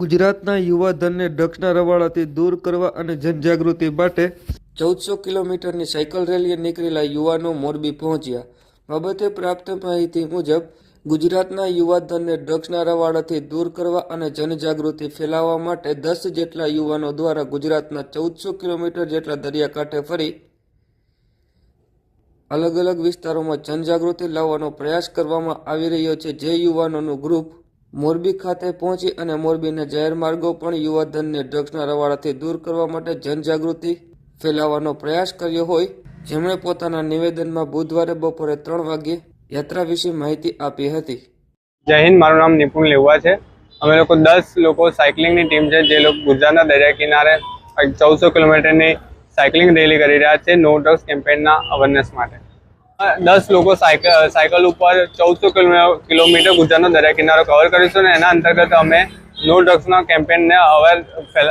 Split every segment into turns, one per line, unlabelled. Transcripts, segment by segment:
ગુજરાતના યુવાધનને ડ્રગ્સના રવાડાથી દૂર કરવા અને જનજાગૃતિ માટે ચૌદસો કિલોમીટરની સાયકલ રેલીએ નીકળેલા યુવાનો મોરબી પહોંચ્યા. બાબતે પ્રાપ્ત માહિતી મુજબ, ગુજરાતના યુવાધનને ડ્રગ્સના રવાડાથી દૂર કરવા અને જનજાગૃતિ ફેલાવવા માટે દસ જેટલા યુવાનો દ્વારા ગુજરાતના ચૌદસો કિલોમીટર જેટલા દરિયાકાંઠે ફરી અલગ અલગ વિસ્તારોમાં જનજાગૃતિ લાવવાનો પ્રયાસ કરવામાં આવી રહ્યો છે. જે યુવાનોનું ગ્રુપ મોરબી ખાતે પહોંચી અને મોરબીના જાહેર માર્ગો પણ યુવાધનને ડ્રગ્સના રવાડાથી દૂર કરવા માટે જનજાગૃતિ ફેલાવવાનો પ્રયાસ કર્યો હોય, જેમણે પોતાના નિવેદનમાં બુધવારે બપોરે ત્રણ વાગ્યે યાત્રા વિશે માહિતી આપી હતી.
જય હિન્દ, મારું નામ નિપુણ લેવા છે. અમે લોકો દસ લોકો સાયકલિંગની ટીમ છે, જે લોકો ગુજરાતના દરિયા કિનારે ચૌદસો કિલોમીટરની સાયકલિંગ રેલી કરી રહ્યા છે, નો ડ્રગ્સ કેમ્પેનના અવેરનેસ માટે. દસ લોકો સાયકલ સાયકલ ઉપર ચૌદસો કિલોમીટર ગુજરાતનો દરિયા કિનારો કવર કરીશું અને એના અંતર્ગત અમે નો ડ્રગ્સના કેમ્પેનને અવેર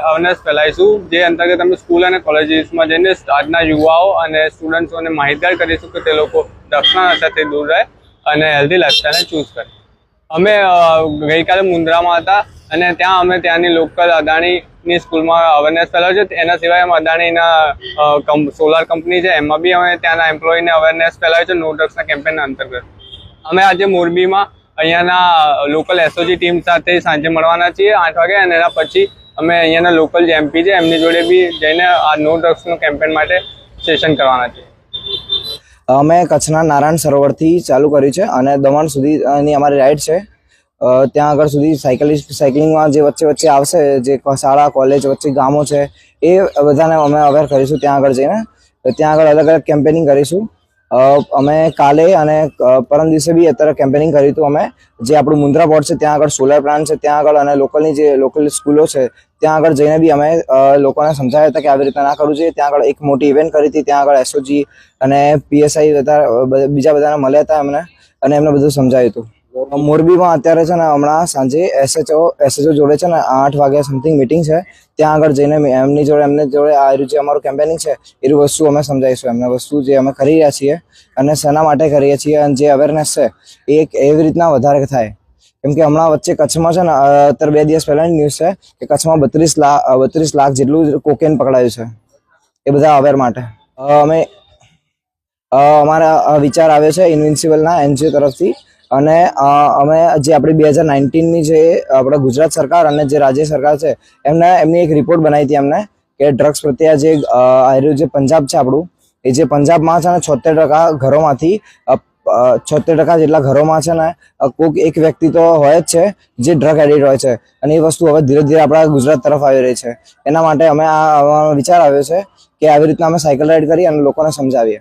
અવેરનેસ ફેલાઈશું જે અંતર્ગત અમે સ્કૂલ અને કોલેજીસમાં જઈને આજના યુવાઓ અને સ્ટુડન્ટ્સોને માહિતગાર કરીશું કે તે લોકો ડ્રગ્સના નશાથી દૂર રહે અને હેલ્ધી લાઇફસ્ટાઈલને ચૂઝ કરે. અમે ગઈકાલે મુન્દ્રામાં હતા. અને ત્યાં અમે ત્યાંની લોકલ અદાણીની સ્કૂલમાં અવેરનેસ ફેલાવ્યો છે. એના સિવાય અમે અદાણીના સોલાર કંપની છે, એમાં બી અમે ત્યાંના એમ્પ્લોયને અવેરનેસ ફેલાવ્યો છે નો ડ્રગ્સના કેમ્પેનના અંતર્ગત. અમે આજે મોરબીમાં અહીંયાના લોકલ એસઓજી ટીમ સાથે સાંજે મળવાના છીએ, આઠ વાગે અને એના પછી અમે અહીંયાના લોકલ જે એમપી છે, એમની જોડે બી જઈને આ નો ડ્રગ્સનું કેમ્પેન માટે સેશન કરવાના છીએ.
અમે કચ્છના નારાયણ સરોવરથી ચાલુ કર્યું છે અને દમણ સુધીની અમારી રાઈડ છે. ત્યાં આગળ સુધી સાયકલિસ્ટ સાયકલિંગમાં જે વચ્ચે વચ્ચે આવશે, જે શાળા કોલેજ વચ્ચે ગામો છે, એ બધાને અમે અવેર કરીશું ત્યાં આગળ જઈને. ત્યાં આગળ અલગ અલગ કેમ્પેનિંગ કરીશું. અમે કાલે અને પરમ દિવસે બી અત્યારે કેમ્પેનિંગ કર્યું હતું અમે. જે આપણું મુન્દ્રા બોર્ડ છે, ત્યાં આગળ સોલર પ્લાન્ટ છે, ત્યાં આગળ અને લોકલની જે લોકલ સ્કૂલો છે, ત્યાં આગળ જઈને બી અમે લોકોને સમજાવ્યા હતા કે આવી રીતે ના કરવું જોઈએ. ત્યાં આગળ એક મોટી ઇવેન્ટ કરી હતી, ત્યાં આગળ એસઓજી અને પીએસઆઈ બધા બીજા બધાને મળ્યા હતા એમને અને એમને બધું સમજાવ્યું હતું. મોરબીમાં અત્યારે છે ને હમણાં સાંજે એસએચઓ એસએચઓ જોડે છે ને આઠ વાગ્યા સમથિંગ મિટિંગ છે. ત્યાં આગળ જઈને એમની જોડે, એમને જોડે આ રહ્યું જે અમારું કેમ્પેનિંગ છે, એ વસ્તુ અમે સમજાવીશું. એમને વસ્તુ જે અમે કરી રહ્યા છીએ અને શેના માટે કરીએ છીએ અને જે અવેરનેસ છે, એ એવી રીતના વધારે થાય. કેમ કે હમણાં વચ્ચે કચ્છમાં છે ને અત્યારે બે દિવસ પહેલાની ન્યૂઝ છે કે કચ્છમાં બત્રીસ લાખ બત્રીસ લાખ જેટલું કોકેન પકડાયું છે. એ બધા અવેર માટે. અમે અમારા વિચાર આવે છે ઇન્વિન્સિબલના એનજીઓ તરફથી અને અમે જે આપણી બે હજાર નાઇન્ટીનની જે આપણા ગુજરાત સરકાર અને જે રાજ્ય સરકાર છે એમને એમની એક રિપોર્ટ બનાવી હતી એમને કે ડ્રગ્સ પ્રત્યે જે અ, જે પંજાબ છે આપણું એ જે પંજાબમાં છે ને છોતેર ટકા ઘરોમાંથી છોતેર ટકા જેટલા ઘરોમાં છે ને કોઈક એક વ્યક્તિ તો હોય જ છે જે ડ્રગ એડિક્ટ હોય છે. અને એ વસ્તુ હવે ધીરે ધીરે આપણા ગુજરાત તરફ આવી રહી છે. એના માટે અમે આ વિચાર આવ્યો છે કે આવી રીતના અમે સાયકલ રાઈડ કરી અને લોકોને સમજાવીએ.